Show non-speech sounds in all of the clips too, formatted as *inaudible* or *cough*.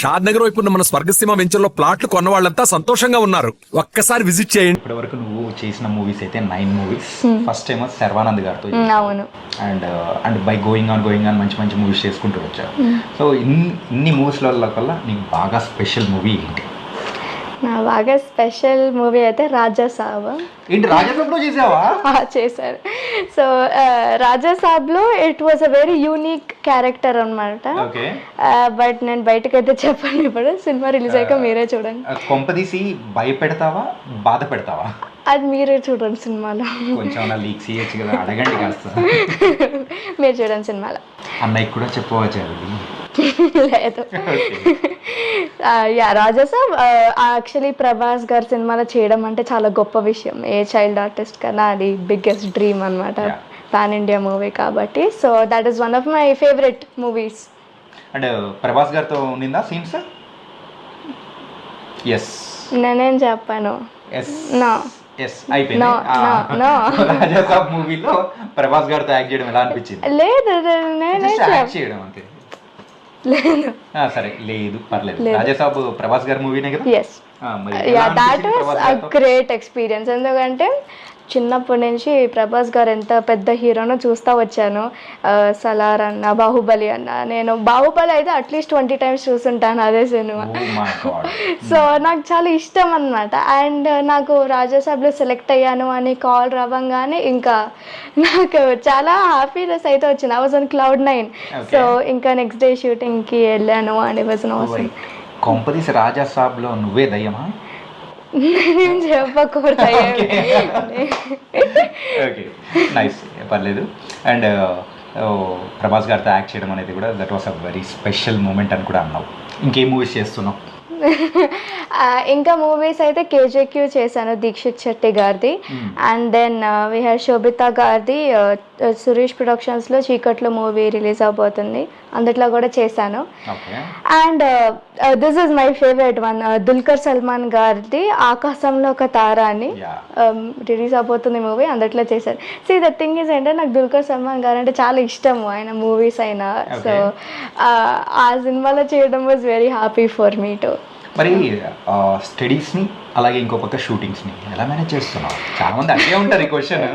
షాద్ నగర్ వైపు ఉన్న మన స్వర్గసీమ వెంచర్లో ప్లాట్లు కొన్న వాళ్ళంతా సంతోషంగా ఉన్నారు. ఒక్కసారి విజిట్ చేయండి. ఇప్పటి వరకు నువ్వు చేసిన మూవీస్ అయితే nine movies first time Sharwanand గారితో ఉమ్, అవును. And and by going on going on మంచి మంచి మూవీస్ చేసుకుంటూ వచ్చావు. సో ఇన్ని ఇన్ని మూవీస్ల కల్లా నీకు బాగా స్పెషల్ మూవీ ఏంటి? నా బాగా స్పెషల్ మూవీ అయితే రాజా సాబ్. ఏంటి రాజాసాబ్లో చేసావా? చేశారు. సో రాజా సాబ్లో it was a very unique character అనమాట బట్ నేను బయటకైతే చెప్పండి ఇప్పుడు సినిమా రిలీజ్ అయ్యాక మీరే చూడండి. కొంపదీసి భయపెడతావా బాధ పెడతావా అది మీరే చూడండి సినిమాలో. కొంచెం నా లీక్ చేయొచ్చు కదా అడగండి కాస్త. మీరు చూడండి సినిమాలో. అన్నయ్యకి కూడా చెప్పవచ్చు అది లేదు. యా రాజా సాబ్ యాక్చువల్లీ ప్రభాస్ గారి సినిమాలో చేయడం అంటే చాలా గొప్ప విషయం. ఏ చైల్డ్ ఆర్టిస్ట్ కన్నా అది బిగ్గెస్ట్ డ్రీమ్ అనమాట. పాన్ ఇండియా మూవీ కాబట్టి. So that is one of my favourite movies and Prabhas గారితో ఉండిందా సీన్స్ ఎస్ నేనేం చెప్పాను? Yes No. ఎస్ అయిపోయింది. రాజాసాబ్ మూవీలో ప్రభాస్ గారితో యాక్ట్ చేయడం ఎలా అనిపించింది? లేదు చెప్ చేయడం అంతే. లేదు. సరే లేదు పర్లేదు. లేదు. రాజాసాబ్ ప్రభాస్ గారి మూవీనే కదా? Yes yeah that was a? Great experience ఎందుకంటే చిన్నప్పటి నుంచి ప్రభాస్ గారు ఎంత పెద్ద హీరోనో చూస్తూ వచ్చాను. సలార్ అన్న బాహుబలి అన్న నేను బాహుబలి అయితే అట్లీస్ట్ ట్వంటీ టైమ్స్ చూస్తుంటాను అదే సినిమా. Oh. *laughs* సో నాకు చాలా ఇష్టం అనమాట అండ్ నాకు రాజ్యసభలో సెలెక్ట్ అయ్యాను అని కాల్ రావంగానే ఇంకా నాకు చాలా హ్యాపీనెస్ అయితే వచ్చింది. I was on cloud nine. So ఇంకా నెక్స్ట్ డే షూటింగ్కి వెళ్ళాను అండ్ వాజ్ wait. కొంపదీసి రాజాసాబ్లో నువ్వే దయ్యమా? నేను చెప్పకూడదు. *laughs* ఓకే. *laughs* నైస్ పర్లేదు. అండ్ ప్రభాస్ గారితో యాక్ట్ చేయడం అనేది కూడా that was a very special moment అని కూడా అన్నావు. ఇంకేం మూవీస్ చేస్తున్నావు? *laughs* ఇంకా మూవీస్ అయితే కేజేక్యూ చేశాను దీక్షిత్ శెట్టి గారిది. And then we have Sobhita గారిది సురేష్ ప్రొడక్షన్స్లో చీకట్లో మూవీ రిలీజ్ అవబోతుంది. అందుట్లో కూడా చేశాను. And this is my favourite one Dulquer Salmaan గారిది ఆకాశంలో ఒక తార అని రిలీజ్ అవబోతుంది మూవీ అందుట్లో చేశాను. సి ద థింగ్ ఇస్ ఏంటంటే నాకు దుల్కర్ సల్మాన్ గారు అంటే చాలా ఇష్టము ఆయన మూవీస్ అయినా. సో ఆ సినిమాలో చేయడం was very happy for me to మరి స్టడీస్ని అలాగే ఇంకో పక్క షూటింగ్స్ని ఎలా మేనేజ్ చేస్తున్నావు? చాలా మంది అట్లే ఉంటారు ఈ క్వశ్చన్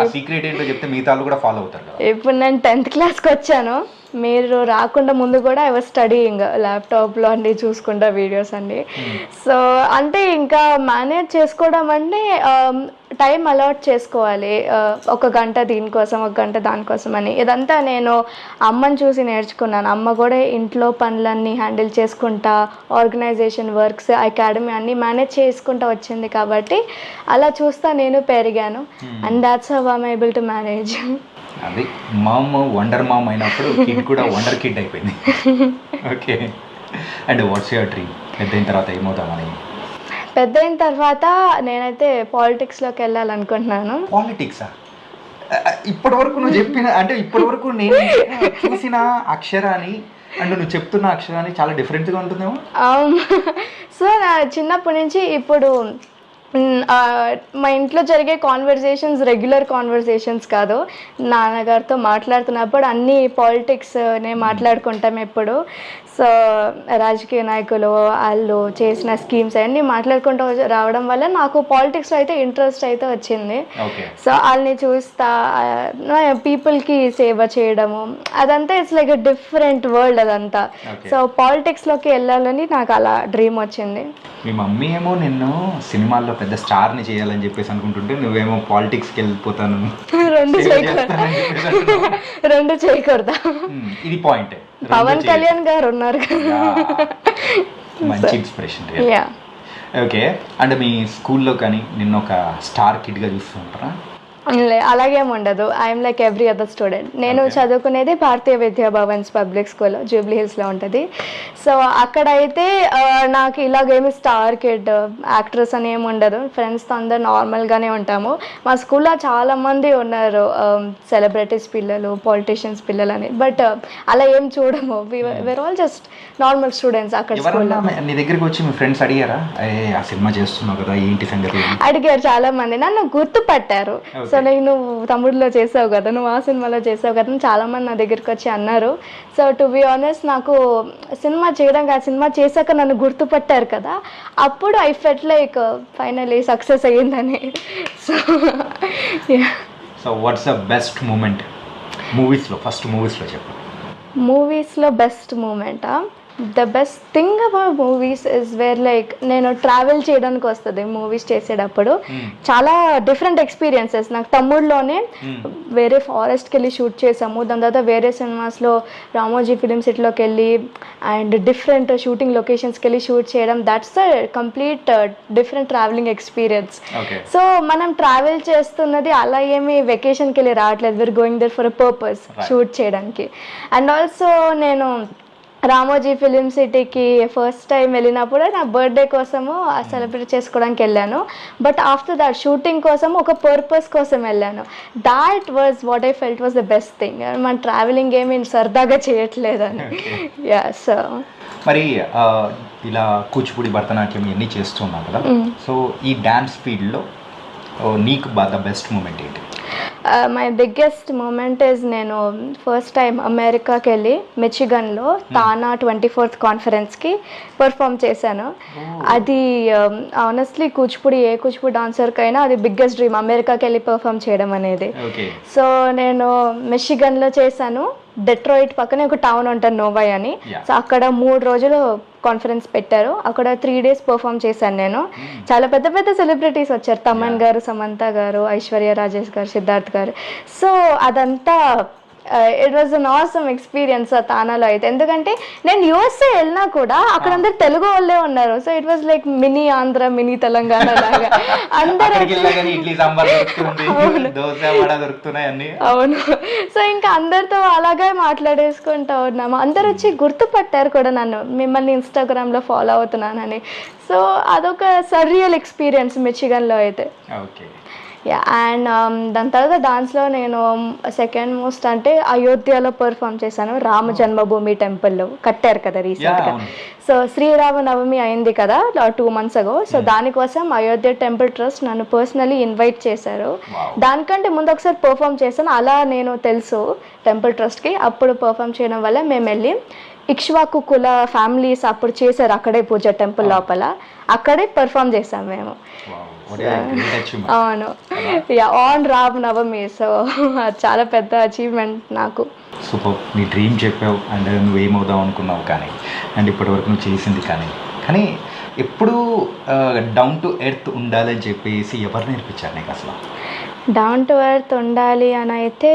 ఆ సీక్రెట్ ఏంటో చెప్తే మిగతా వాళ్ళు కూడా ఫాలో అవుతారు కదా. ఇప్పుడు నేను టెన్త్ క్లాస్కి వచ్చాను. మీరు రాకుండా ముందు కూడా ఐ వాజ్ స్టడీయింగ్ ల్యాప్టాప్లో అన్ని చూసుకుంటా వీడియోస్ అన్ని సో అంటే ఇంకా మేనేజ్ చేసుకోవడం అంటే టైం అలాట్ చేసుకోవాలి. ఆ, ఒక గంట దీనికోసం ఒక గంట దానికోసం అని. ఇదంతా నేను అమ్మని చూసి నేర్చుకున్నాను. అమ్మ కూడా ఇంట్లో పనులన్నీ హ్యాండిల్ చేసుకుంటా ఆర్గనైజేషన్ వర్క్స్ అకాడమీ అన్నీ మేనేజ్ చేసుకుంటా వచ్చింది కాబట్టి అలా చూస్తా నేను పెరిగాను. And that's how I'm able to manage అది మామ్ వండర్ మామ్ అయినప్పుడు కిడ్ కూడా వండర్ కిడ్ అయిపోయింది. Okay and what's your dream పెద్ద అయిన తర్వాత ఏమవుతామని పెద్ద అయిన తర్వాత నేనైతే పాలిటిక్స్లోకి వెళ్ళాలనుకుంటున్నాను. పాలిటిక్సా ఇప్పటి వరకు నువ్వు చెప్పిన అంటే ఇప్పటి వరకు నేను చూసిన అక్షరాన్ని అండ్ నువ్వు చెప్తున్న అక్షరాన్ని చాలా డిఫరెంట్గా ఉంటుందేమో? *laughs* సో నా చిన్నప్పటి నుంచి ఇప్పుడు మ్, ఇంట్లో జరిగే కాన్వర్సేషన్స్ రెగ్యులర్ కాన్వర్సేషన్స్ కాదు. నాన్నగారితో మాట్లాడుతున్నప్పుడు అన్ని పాలిటిక్స్ నే మాట్లాడుకుంటాం ఎప్పుడు. సో రాజకీయ నాయకులు వాళ్ళు చేసిన స్కీమ్స్ అవన్నీ మాట్లాడుకుంటూ రావడం వల్ల నాకు పాలిటిక్స్లో అయితే ఇంట్రెస్ట్ అయితే వచ్చింది. సో వాళ్ళని చూస్తా పీపుల్కి సేవ చేయడము అదంతా ఇట్స్ లైక్ డిఫరెంట్ వరల్డ్ అదంతా. సో పాలిటిక్స్లోకి వెళ్ళాలని నాకు అలా డ్రీమ్ వచ్చింది. మీ మమ్మీ ఏమో నిన్ను సినిమాల్లో పెద్ద స్టార్ని చేయాలని చెప్పేసి అనుకుంటుంటే నువ్వేమో పాలిటిక్స్కి వెళ్ళిపోతాను. రెండు. రెండు చేయకూడదా ఇది పాయింట్ పవన్ కళ్యాణ్ గారు ఉన్నారు మంచి ఇన్స్పిరేషన్ ఓకే అండ్ మీ స్కూల్లో కానీ నిన్న ఒక స్టార్ కిడ్గా చూస్తుంటారా అలాగేం ఉండదు. I'm like every other student నేను. చదువుకునేది భారతీయ విద్యా భవన్స్ పబ్లిక్ స్కూల్ జూబ్లీ హిల్స్లో ఉంటుంది. సో అక్కడైతే నాకు ఇలాగేమి స్టార్ కిడ్ యాక్ట్రెస్ అని ఏమి ఉండదు. ఫ్రెండ్స్తో అందరు నార్మల్గానే ఉంటాము. మా స్కూల్లో చాలా మంది ఉన్నారు సెలబ్రిటీస్ పిల్లలు పొలిటీషియన్స్ పిల్లలు అని బట్ అలా ఏం చూడము. We're all just normal students అక్కడ స్కూల్లో నీ దగ్గరికి వచ్చి మీ ఫ్రెండ్స్ అడిగారా? ఆ సినిమా చేస్తున్నావు కదా ఏంటి సంగతి? అడిగారు చాలా మంది నన్ను గుర్తుపట్టారు. సో లైక్ నువ్వు తమ్ముడిలో చేసావు కదా నువ్వు ఆ సినిమాలో చేసావు కదా అని చాలా మంది నా దగ్గరికి వచ్చి అన్నారు. సో టు బి ఆనెస్ట్ నాకు సినిమా చేయడం ఆ సినిమా చేశాక నన్ను గుర్తుపట్టారు కదా అప్పుడు I felt like finally success అయ్యిందని. So so what's the best moment మూవీస్లో ఫస్ట్ మూవీస్లో చెప్పు. మూవీస్లో best మూమెంటా the best thing about movies is where like నేను ట్రావెల్ చేయడానికి వస్తుంది మూవీస్ చేసేటప్పుడు. చాలా డిఫరెంట్ ఎక్స్పీరియన్సెస్ నాకు తమ్ముడులోనే వేరే ఫారెస్ట్కి వెళ్ళి షూట్ చేసాము. దాని తర్వాత వేరే సినిమాస్లో రామోజీ ఫిలిం సిటీలోకి వెళ్ళి అండ్ డిఫరెంట్ షూటింగ్ లొకేషన్స్కి వెళ్ళి షూట్ చేయడం. That's the complete different travelling experience so మనం ట్రావెల్ చేస్తున్నది అలా ఏమి వెకేషన్కి వెళ్ళి రావట్లేదు. We're going there for a purpose shoot చేయడానికి. అండ్ ఆల్సో నేను రామోజీ ఫిలిం సిటీకి ఫస్ట్ టైం వెళ్ళినప్పుడు నా బర్త్డే కోసము సెలబ్రేట్ చేసుకోవడానికి వెళ్ళాను. బట్ ఆఫ్టర్ దట్ షూటింగ్ కోసం ఒక పర్పస్ కోసం వెళ్ళాను. That was what I felt was the best thing మన ట్రావెలింగ్ ఏమి సరదాగా చేయట్లేదని. *laughs* యా సో మరి ఇలా కూచిపూడి భరతనాట్యం ఇవన్నీ చేస్తున్నావు కదా. సో ఈ డ్యాన్స్ ఫీల్డ్లో నీకు బాగా బెస్ట్ మూమెంట్ ఏంటి? మై బిగ్గెస్ట్ మూమెంట్ ఇస్ నేను ఫస్ట్ టైం అమెరికాకి వెళ్ళి మిచిగన్లో తానా ట్వంటీ ఫోర్త్ కాన్ఫరెన్స్కి పర్ఫామ్ చేశాను అది ఆనెస్ట్లీ కూచిపూడి ఏ కూచిపూడి డాన్సర్కైనా అది బిగ్గెస్ట్ డ్రీమ్ అమెరికాకి వెళ్ళి పర్ఫామ్ చేయడం అనేది. సో నేను మిషిగన్లో చేశాను. డెట్రాయిట్ పక్కనే ఒక టౌన్ ఉంటుంది నోవాయ్ అని. సో అక్కడ మూడు రోజులు కాన్ఫరెన్స్ పెట్టారు. అక్కడ త్రీ డేస్ పర్ఫామ్ చేశాను నేను. చాలా పెద్ద పెద్ద సెలబ్రిటీస్ వచ్చారు. తమన్ గారు సమంత గారు ఐశ్వర్య రాజేష్ గారు సిద్ధార్థ్ గారు. సో అదంతా it was an awesome experience ఆ తానాలో అయితే. ఎందుకంటే నేను యూఎస్ఏ వెళ్ళినా కూడా అక్కడ అందరు తెలుగు వాళ్ళే ఉన్నారు. So it was like mini Andhra mini Telangana లాగా. *laughs* అందరూ అవును. సో ఇంకా అందరితో అలాగే మాట్లాడేసుకుంటా ఉన్నాము. అందరు వచ్చి గుర్తుపట్టారు కూడా నన్ను. మిమ్మల్ని ఇన్స్టాగ్రామ్లో ఫాలో అవుతున్నానని. సో అదొక సర్రియల్ ఎక్స్పీరియన్స్ మిచిగన్లో అయితే. ఓకే అండ్ దాని తర్వాత డాన్స్లో నేను సెకండ్ మోస్ట్ అంటే అయోధ్యలో పర్ఫామ్ చేశాను. రామ జన్మభూమి టెంపుల్లో కట్టారు కదా రీసెంట్గా. సో శ్రీరామ నవమి అయింది కదా టూ మంత్స్ అగో సో దానికోసం అయోధ్య టెంపుల్ ట్రస్ట్ నన్ను పర్సనలీ ఇన్వైట్ చేశారు. దానికంటే ముందు ఒకసారి పర్ఫామ్ చేశాను. అలా నేను తెలుసు టెంపుల్ ట్రస్ట్కి అప్పుడు పర్ఫామ్ చేయడం వల్ల మేము వెళ్ళి ఇక్ష్వాకు కుల ఫ్యామిలీస్ అప్పుడు చేశారు అక్కడే పూజ టెంపుల్ లోపల. అక్కడే పర్ఫామ్ చేసాం మేము. అవును. Yeah on Ram Navami so చాలా పెద్ద అచీవ్మెంట్ నాకు. సూపర్ నీ డ్రీమ్ చెప్పావు అండ్ నువ్వు ఏమవుదాం అనుకున్నావు కానీ అండ్ ఇప్పటివరకు నువ్వు చేసింది కానీ. కానీ ఎప్పుడు డౌన్ టు ఎర్త్ ఉండాలని చెప్పేసి ఎవరు నేర్పించారు నీకు అసలు? డౌన్ టు ఎర్త్ ఉండాలి అని అయితే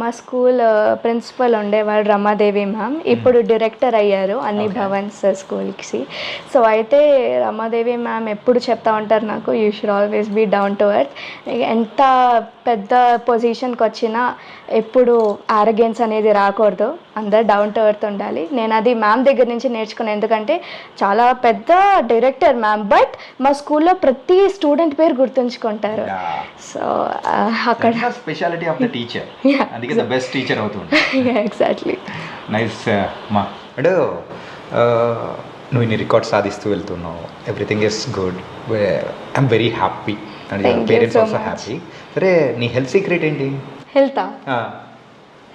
మా స్కూల్ ప్రిన్సిపల్ ఉండేవాడు రమాదేవి మ్యామ్. ఇప్పుడు డైరెక్టర్ అయ్యారు అన్ని భవన్స్ స్కూల్కి. సో అయితే రమాదేవి మ్యామ్ ఎప్పుడు చెప్తా ఉంటారు నాకు you should always be down to earth ఎంత పెద్ద పొజిషన్కి వచ్చినా ఎప్పుడు ఆరోగ్యన్స్ అనేది రాకూడదు. అందరు డౌన్ టు ఎర్త్ ఉండాలి. నేను అది మ్యామ్ దగ్గర నుంచి నేర్చుకున్నాను ఎందుకంటే చాలా పెద్ద డైరెక్టర్ మ్యామ్ బట్ మా స్కూల్లో ప్రతి స్టూడెంట్ పేరు గుర్తుంచుకుంటారు. సో అక్కడ స్పెషాలిటీ ఆఫ్ ద టీచర్ అందుకే ద బెస్ట్ టీచర్ అవుతుంది ఎగ్జాక్ట్లీ నైస్ మా అంటే నువ్వు ఇన్ని రికార్డ్స్ సాధిస్తూ వెళ్తున్నావు. Everything is good I'm very happy and parents also. Happy సరే నీ హెల్త్ సీక్రెట్ ఏంటి? హెల్త్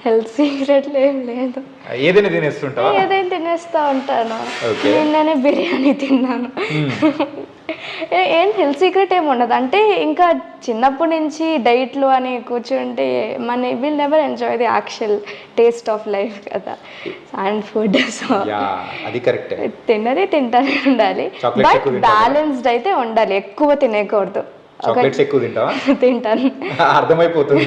హెల్త్ సీక్రెట్లు ఏం లేదు. ఏదైనా తినేస్తుంటావా? ఏదైనా తినేస్తా ఉంటాను. నిన్ననే బిర్యానీ తిన్నాను. ఏ- హెల్త్ సీక్రెట్ ఏమి ఉండదు. అంటే ఇంకా చిన్నప్పటి నుంచి డైట్లు అని కూర్చుంటే మన will never enjoy the actual taste of life కదా. అండ్ ఫుడ్ సో అది కరెక్ట్. తిన్నది తింటానే ఉండాలి. బట్? బ్యాలెన్స్డ్ అయితే ఉండాలి. ఎక్కువ తినేయకూడదు. చాక్లెట్స్ ఎక్కువ తింటావా? *laughs* తింటాను. *laughs* అర్థమైపోతుంది.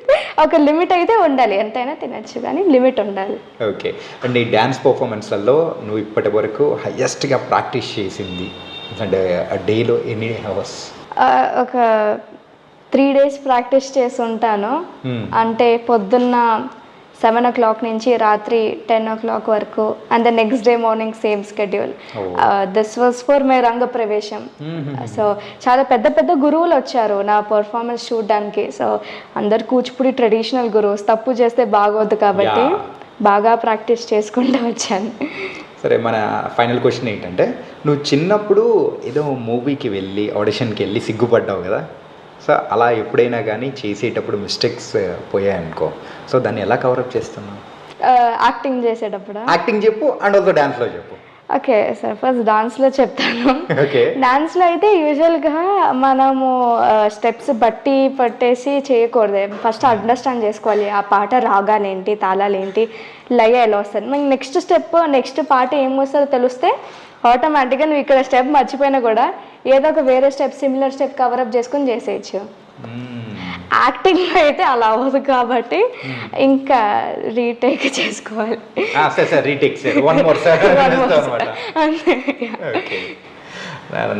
*laughs* ఒక లిమిట్ అయితే ఉండాలి. ఎంతైనా తినచ్చు కానీ లిమిట్ ఉండాలి. ఓకే. అండ్ ఈ డ్యాన్స్ పర్ఫార్మెన్స్లలో నువ్వు ఇప్పటి వరకు హయ్యెస్ట్గా ప్రాక్టీస్ చేసింది. అంటే డేలో ఎన్ని అవర్స్? ఒక త్రీ డేస్ ప్రాక్టీస్ చేసి ఉంటాను. అంటే పొద్దున్న సెవెన్ ఓ క్లాక్ నుంచి రాత్రి టెన్ ఓ క్లాక్ వరకు and the next day morning same schedule. This was for my రంగ ప్రవేశం సో చాలా పెద్ద పెద్ద గురువులు వచ్చారు నా పర్ఫార్మెన్స్ చూడడానికి. సో అందరు కూచిపూడి ట్రెడిషనల్ గురువుస్. తప్పు చేస్తే బాగోద్దు కాబట్టి. బాగా ప్రాక్టీస్ చేసుకుంటూ వచ్చాను. సరే మన ఫైనల్ క్వశ్చన్ ఏంటంటే నువ్వు చిన్నప్పుడు ఏదో మూవీకి వెళ్ళి ఆడిషన్కి వెళ్ళి సిగ్గుపడ్డావు కదా? సో అలా ఎప్పుడైనా కానీ చేసేటప్పుడు మిస్టేక్స్ పోయాయనుకో. సో దాన్ని ఎలా కవరప్ చేస్తున్నావు? యాక్టింగ్ చేసేటప్పుడు? యాక్టింగ్ చెప్పు అండ్ ఆల్సో డాన్స్లో చెప్పు. ఓకే సార్ ఫస్ట్ డాన్స్లో చెప్తాను. ఓకే డాన్స్లో అయితే యూజువల్గా మనము స్టెప్స్ బట్టి పట్టేసి చేయకూడదు. ఫస్ట్ అండర్స్టాండ్ చేసుకోవాలి ఆ పాట రాగాలు ఏంటి తాళాలు ఏంటి లయ ఎలా వస్తుంది. మనకి నెక్స్ట్ స్టెప్ నెక్స్ట్ పాట ఏం వస్తుందో తెలిస్తే ఆటోమేటిక్గా నువ్వు ఇక్కడ స్టెప్ మర్చిపోయినా కూడా ఏదో ఒక వేరే స్టెప్ సిమిలర్ స్టెప్ కవరప్ చేసుకొని చేసేయచ్చు. యాక్టింగ్ అయితే అలా అవ్వదు కాబట్టి ఇంకా రీటేక్ చేసుకోవాలి.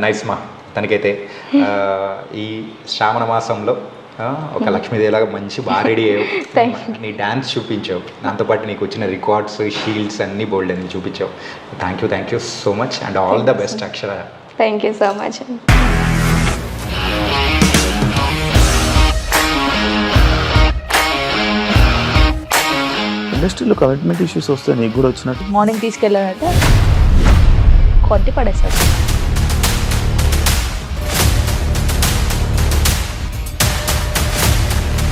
నైస్ మా. తనకైతే ఈ శ్రావణ మాసంలో ఒక లక్ష్మీదేవిలాగా మంచి బాగా రెడీ Thank అయ్యావు నీ డ్యాన్స్ చూపించావు. దాంతోపాటు నీకు వచ్చిన రికార్డ్స్ షీల్డ్స్ అన్నీ బోల్డ్ అన్ని చూపించావు. Thank you thank you so much and all the best Akshara. Thank you so much ఇండస్ట్రీలో కమిట్మెంట్ ఇష్యూస్ వస్తే నీకు కూడా వచ్చినట్టు? మార్నింగ్ తీసుకెళ్ళానంటే కొట్టి పడేశాడు